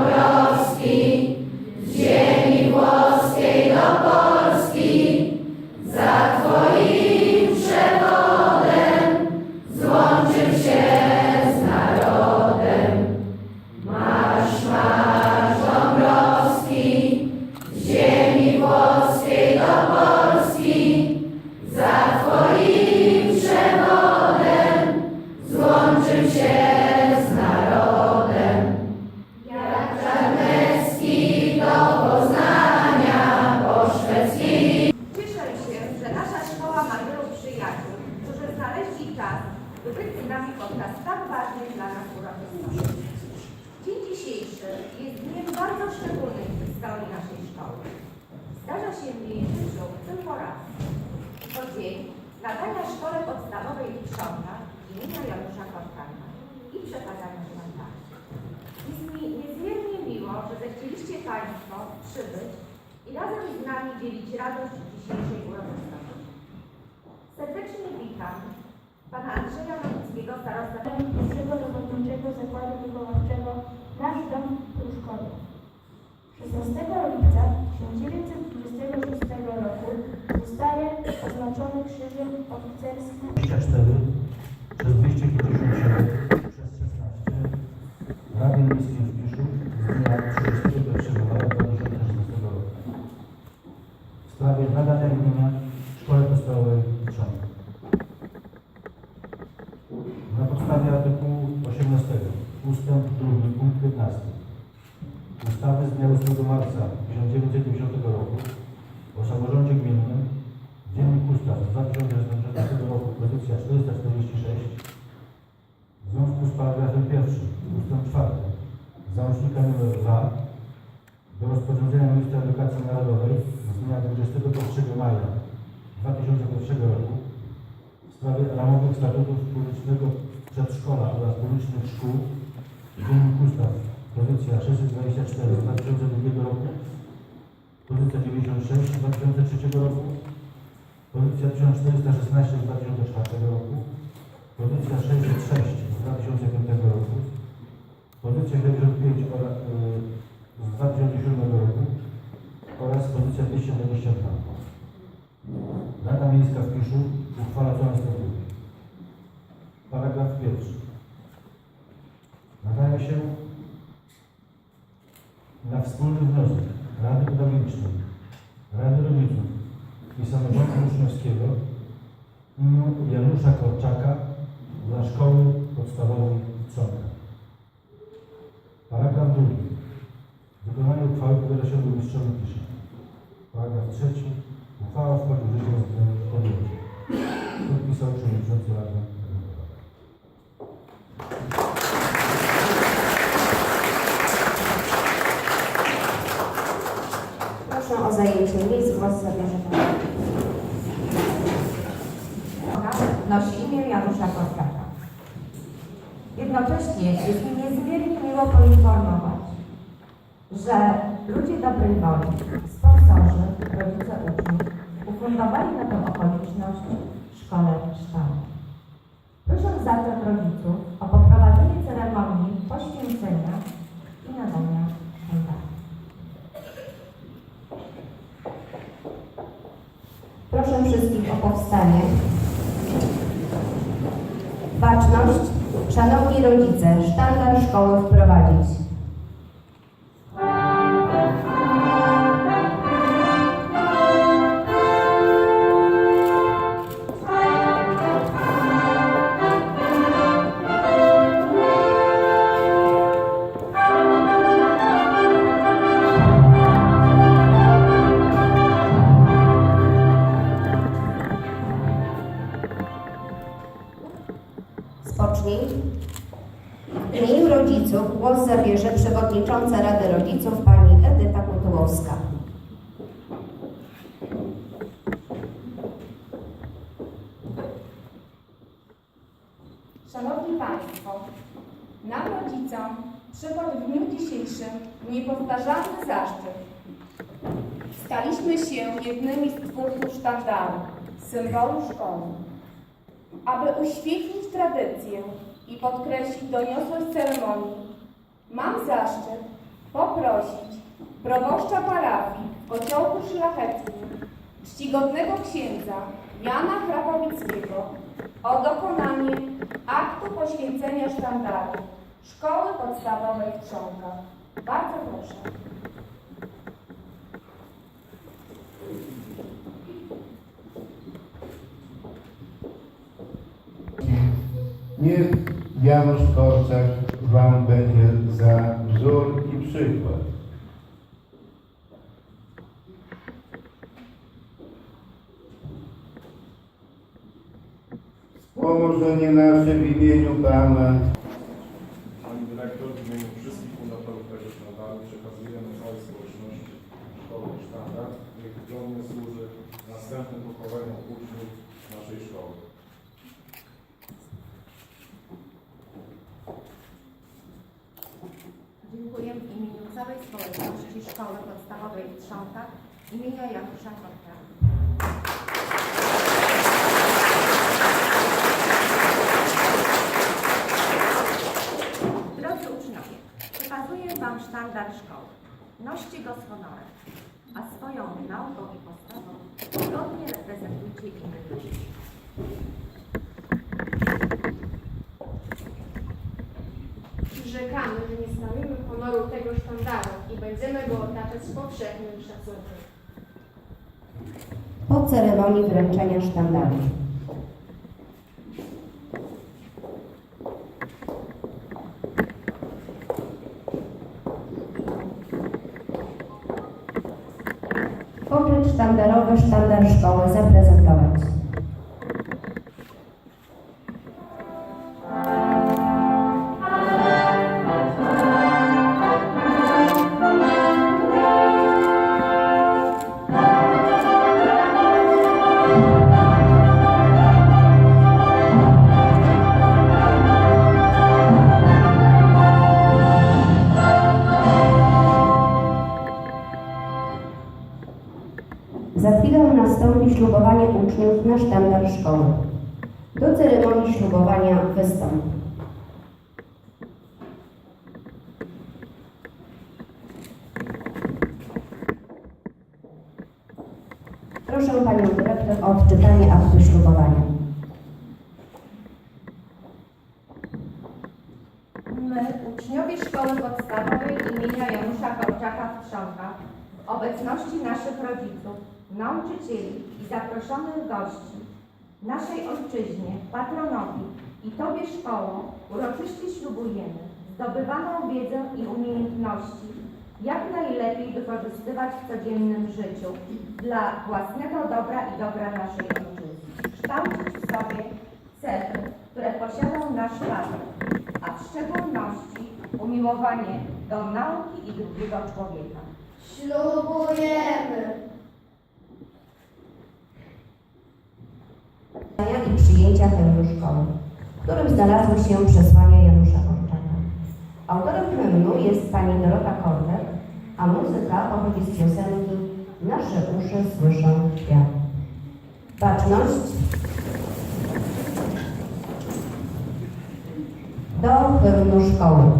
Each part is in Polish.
보여 z nami podczas tak ważnej dla nas uroczystości. Dzień dzisiejszy jest dniem bardzo szczególnym w historii naszej szkoły. Zdarza się w jej życiu tylko raz. To dzień nadania szkole podstawowej Trzonach imienia Janusza Korczaka i przekazania sztandaru. Jest mi niezmiernie miło, że zechcieliście Państwo przybyć i razem z nami dzielić radość dzisiejszej uroczystości. Serdecznie witam Pana Andrzeja Nowickiego, starosta Pierwszego Robotniczego Zakładu Wychowawczego Nasz Dom Pruszkowy. 16 lipca 1926 roku zostaje oznaczony krzyżem oficerskim 24 przez 257 przez 16 Rady Miejskiej w Piszu z dnia 31 maja 2016 roku w sprawie nadania imienia Szkole Podstawowej w Trzonku. Na podstawie artykułu 18 ustęp 2 punkt 15 ustawy z dnia 8 marca 1990 roku o samorządzie gminnym Dziennik Ustaw z 2016 roku, pozycja 446, w związku z paragrafem pierwszym, ustęp czwarty, załącznika nr 2 do rozporządzenia Ministra Edukacji Narodowej z dnia 21 maja 2001 roku w sprawie ramowych statutów publicznego przedszkola oraz publicznych szkół, Dziennik Ustaw, pozycja 624 z 2002 roku, pozycja 96 z 2003 roku, Pozycja 1416 z 2004 roku, pozycja 606 z 2005 roku, pozycja 75 ora- y, z 2007 roku oraz pozycja 222. Rada Miejska w Piszu uchwala co następuje. Paragraf pierwszy. Nadaje się na wspólny wniosek Rady Pedagogicznej, Rady Rodziców i Samorządu Uczniowskiego imię Janusza Korczaka dla Szkoły Podstawowej w Trzonkach. Paragraf drugi. Wykonanie uchwały powiada się burmistrzowi Pisza. Paragraf trzeci. Uchwała wchodzi w życie z dniem podjęcia. Podpisał przewodniczący Rady Narodowej. Proszę o zajęcie miejsc. Głos zabierze pan. Nosi imię Janusza Korczaka. Jednocześnie jest mi niezmiernie miło poinformować, że ludzie dobrej woli, sponsorzy, rodzice uczniów ufundowali na tę okoliczność szkole sztam. Proszę zatem rodziców o poprowadzenie ceremonii poświęcenia i nadania sztandaru. Proszę powstanie. Baczność. Szanowni rodzice, sztandar szkoły wprowadzić. Spocznij. W imieniu rodziców głos zabierze przewodnicząca Rady Rodziców pani Edyta Kutułowska. Szanowni Państwo, nam rodzicom przypadł w dniu dzisiejszym niepowtarzalny zaszczyt. Staliśmy się jednymi z twórców sztandaru, symbolu szkoły. Aby uświetlić tradycję i podkreślić doniosłość ceremonii, mam zaszczyt prosić proboszcza parafii w Kociołku Szlacheckim, czcigodnego księdza Jana Krapowickiego o dokonanie aktu poświęcenia sztandaru Szkoły Podstawowej w Trzonkach. Bardzo proszę. Niech Janusz Korczak Wam będzie za wzór i przykład. Wspomożenie nasze w imieniu Pana Pani dyrektor w imieniu wszystkich fundatorów tego sztandaru przekazujemy całej społeczności szkoły sztandar, niech godnie służy następnym pokoleniom uczniów naszej szkoły. Dziękuję w imieniu całej Szkoły Podstawowej w Trzonkach imienia Janusza Korta. Drodzy uczniowie, przekazuję Wam sztandar szkoły. Noście go z honorem, a swoją nauką i postawą godnie Przyrzekamy, że nie stawimy honoru tego sztandaru i będziemy go otaczać powszechnym szacunkiem. Po ceremonii wręczenia sztandaru. Pokryt sztandarowy sztandar szkoły zaprezentować. Uczniów na sztandar szkoły. Do ceremonii ślubowania wystąpi. Proszę Panią Dyrektor o odczytanie aktu ślubowania. My, uczniowie Szkoły Podstawowej imienia Janusza Korczaka w Trzonkach, w obecności naszych rodziców, nauczycieli i zaproszonych gości, naszej ojczyźnie, patronowi i Tobie szkoło uroczyście ślubujemy zdobywaną wiedzę i umiejętności jak najlepiej wykorzystywać w codziennym życiu dla własnego dobra i dobra naszej ojczyzny. Kształcić w sobie cechy, które posiadał nasz naród, a w szczególności umiłowanie do nauki i drugiego człowieka. Ślubujemy! i przyjęcia hymnu szkoły, w którym znalazły się przesłania Janusza Korczaka. Autorem hymnu jest pani Dorota Kortek, a muzyka pochodzi z piosenki Nasze uszy słyszą śpiew. Baczność do hymnu szkoły.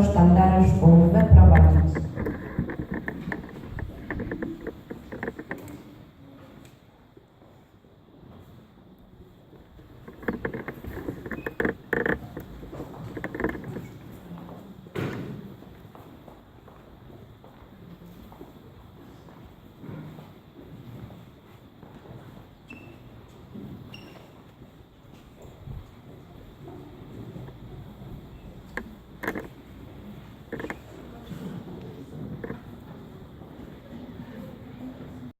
estandar as formas aprovadas